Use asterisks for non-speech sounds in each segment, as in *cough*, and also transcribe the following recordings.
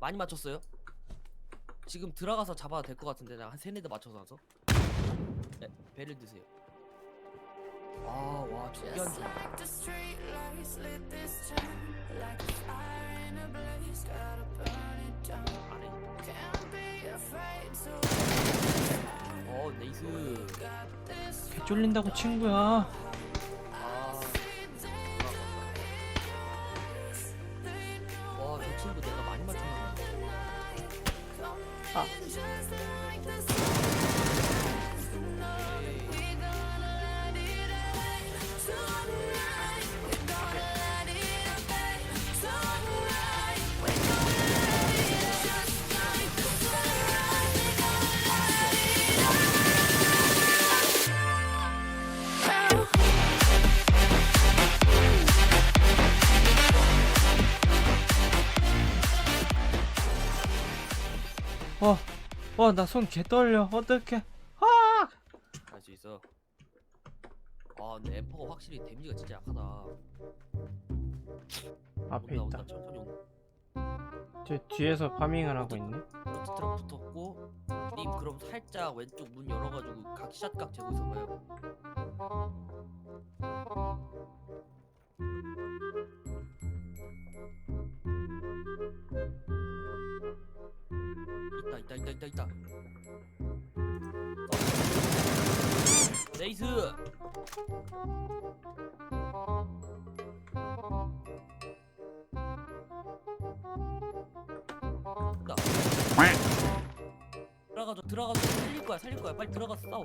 많이 맞췄어요? 지금 들어가서 잡아도 될 것 같은데 나 한 세네 대 맞춰서 와서 네, 배를 드세요 아와 저기 안 Just like the street lights lit this town like a fire in a blaze, gotta burn it down. 안해 Can't be afraid to 어 네이스 개 쫄린다고 친구야. 아. 어, 어, 나 손 개 떨려. 어떡해. 아! 할 수 있어. 아, 근데 엠퍼가 확실히 데미지가 진짜 약하다. 앞에 온다, 있다. 온다, 천천히 온다. 저 뒤에서 파밍을 하고 있네. 트럭 붙었고, 님 그럼 살짝 왼쪽 문 열어가지고 각 샷각 재고 있어봐요. 있다, 있다, 있다, 있다. 네이스. 나. 들어가서 들어가서 살릴 거야 살릴 거야 빨리 들어가서 싸워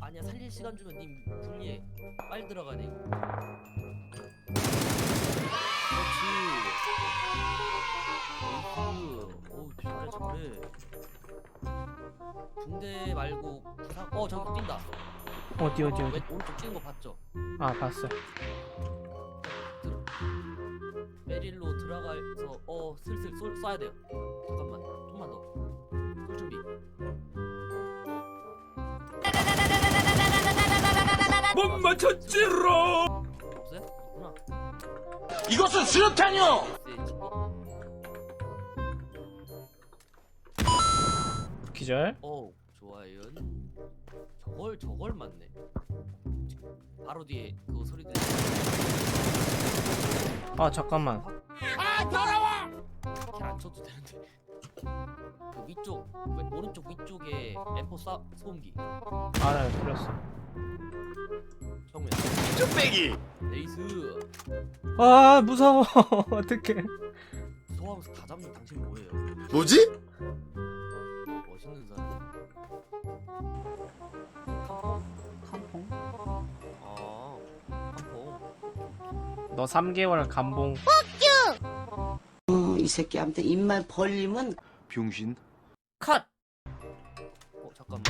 아니야 살릴 시간 주면 님 불리해 빨리 들어가야 돼 이거 오우 잘해 잘해 붕대 말고 부상 어 저기 뛴다 어디, 어디, 어디. 왼 오른쪽 뛰는 거 봤죠 아, 봤어. 메릴로 들어가서 어 슬슬 쏠 쏴야 돼요. 잠깐만 좀만 더. 쏠 준비. 못 맞췄지롱 없어요? 있구나. 이것은 수류탄이요 기절. 어 좋아요. 저걸 저걸 맞네. 바로 뒤에 그거 소리 들리. 아, 잠깐만. 아 더러워 킬안 쳐도 되는데. 그 위쪽 왼- 오른쪽 위쪽에 M4 쏴 소음기. 알아요, 틀렸어. 정면. 쭈빼기 레이스. 아, 무서워. *laughs* 어떡해. 소하면서 다 잡는 당신 뭐예요? 뭐지? 멋있는 사람. 캄퐁? 아, 캄퐁. 너 3개월 감봉. 어, 이 새끼한테 입만 벌리면 병신 컷! 어, 잠깐만.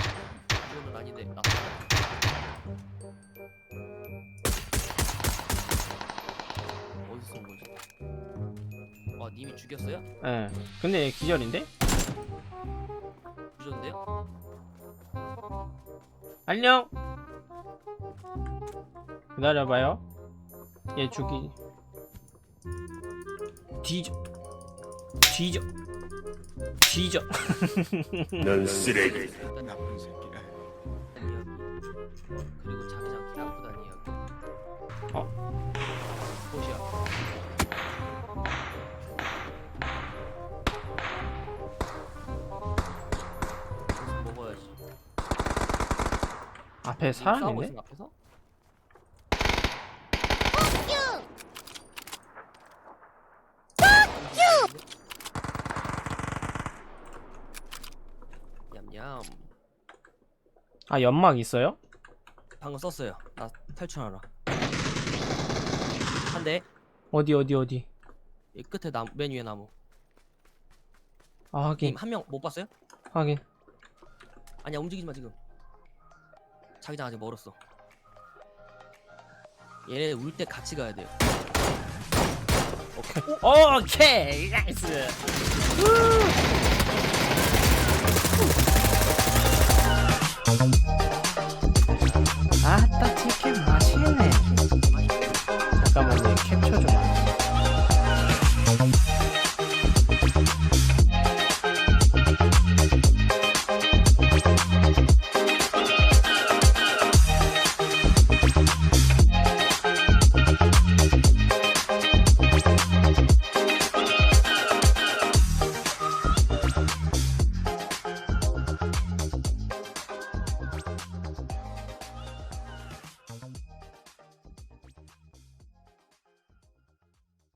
이거는 아닌데. 나. 어디서 온 거지? 아, 님이 죽였어요? 예. 근데 얘 기절인데? 주셨는데요? 안녕. 기다려봐요. 얘 죽이. 뒤져. 뒤져. 뒤져. *laughs* 넌 쓰레기 일단 나쁜 새끼야. 그리고 자기장 키 아프다는 이야기. 어? 보시야. 앞에 싸우고 사람인데? 있어 앞에서? 냠냠. 아, 연막 있어요? 방금 썼어요. 나 탈출하라. 한 대. 어디, 어디, 어디. 이 끝에 나무, 맨 위에 나무. 아, 하긴. 님한명 못 봤어요? 하긴. 아니야 움직이지 마 지금. 자기장 아직 멀었어. 얘네 울 때 같이 가야 돼요. 오케이. 오케이. 나이스.